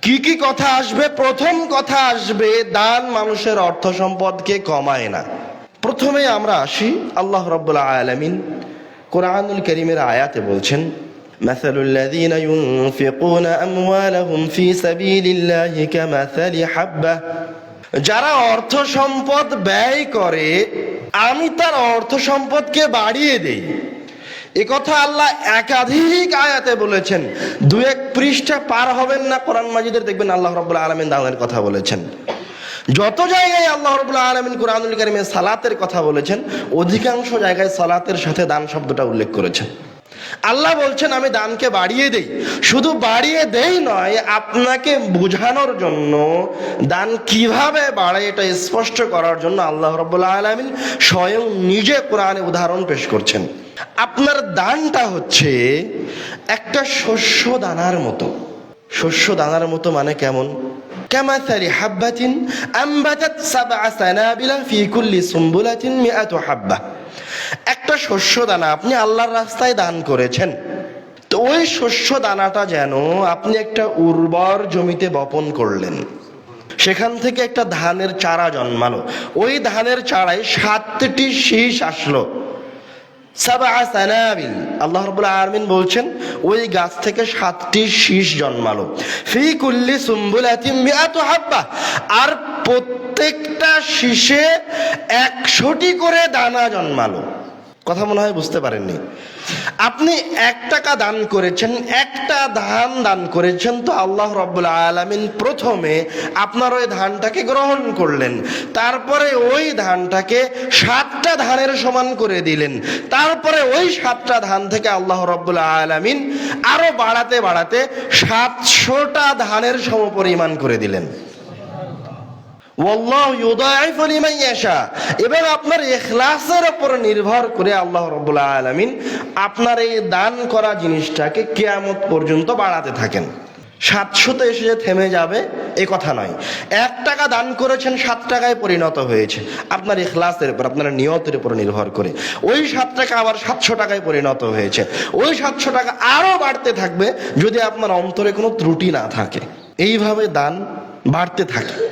কি কি কথা আসবে প্রথম কথা আসবে দান মানুষের অর্থ সম্পদকে কমায় না প্রথমে আমরা আসি আল্লাহ রব্বুল্লাহ আলমিন কোরআনুল করিমের আয়াতে বলছেন مثل الذين ينفقون أموالهم في سبيل الله كمثل حبة যারা অর্থ সম্পদ ব্যয় করে আমি তার অর্থ সম্পদকে বাড়িয়ে দেই এ কথা আল্লাহ একাধিক আয়াতে বলেছেন। দু এক পৃষ্ঠা পার হবেন না, কোরআন মাজিদের দেখবেন আল্লাহ রব্বুল্লাহ আলমিন দানের কথা বলেছেন। যত জায়গায় আল্লাহ রবুল্লাহ আলমিন কোরআনুল কারিমে সালাতের কথা বলেছেন, অধিকাংশ জায়গায় সালাতের সাথে দান শব্দটা উল্লেখ করেছেন। আল্লাহ বলছেন আমি দানকে বাড়িয়ে দেই শুধু বাড়িয়ে দেই নয় আপনাকে বোঝানোর জন্য দান কিভাবে বাড়ে এটা স্পষ্ট করার জন্য আল্লাহ রব্বুল্লাহ আলমিন স্বয়ং নিজে কোরআনে উদাহরণ পেশ করছেন আপনার দানটা হচ্ছে একটা শস্য দানার মতো শস্য দানার মতো মানে কেমন كمثل حبة أنبتت سبع سنابل في كل سنبلة مئة حبة একটা শস্য দানা আপনি আল্লাহর রাস্তায় দান করেছেন। তো ওই শস্য দানাটা যেন আপনি একটা উর্বর জমিতে বপন করলেন। সেখান থেকে একটা ধানের চারা জন্মালো। ওই ধানের চারায় সাতটি শীষ আসলো। আল্লাহ রাব্বুল আলামিন বলছেন, ওই গাছ থেকে সাতটি শীষ জন্মালো। ফি কুল্লি মিআতু হাব্বা। আর প্রত্যেকটা শীষে একশোটি করে দানা জন্মালো। কথা মনে হয় বুঝতে পারেননি। আপনি এক টাকা দান করেছেন, একটা ধান দান করেছেন, তো আল্লাহ রব্বুল আলমিন প্রথমে আপনার ওই ধানটাকে গ্রহণ করলেন। তারপরে ওই ধানটাকে সাতটা ধানের সমান করে দিলেন। তারপরে ওই সাতটা ধান থেকে আল্লাহ রব্বুল আলমিন আরও বাড়াতে বাড়াতে সাতশোটা ধানের সমপরিমাণ করে দিলেন। ওয়াল্লাহু ইউদাইফু লিমান ইয়াশা। এবং আপনার এখলাসের উপর নির্ভর করে আল্লাহ রাব্বুল আলামিন আপনার এই দান করা জিনিসটাকে কিয়ামত পর্যন্ত বাড়াতে থাকেন। সাতশোতে এসে যে থেমে যাবে, এ কথা নয়। এক টাকা দান করেছেন, সাত টাকায় পরিণত হয়েছে। আপনার ইখলাসের উপর, আপনার নিয়তের উপর নির্ভর করে। ওই সাত টাকা আবার সাতশো টাকায় পরিণত হয়েছে। ওই সাতশো টাকা আরও বাড়তে থাকবে যদি আপনার অন্তরে কোনো ত্রুটি না থাকে। এইভাবে দান বাড়তে থাকে।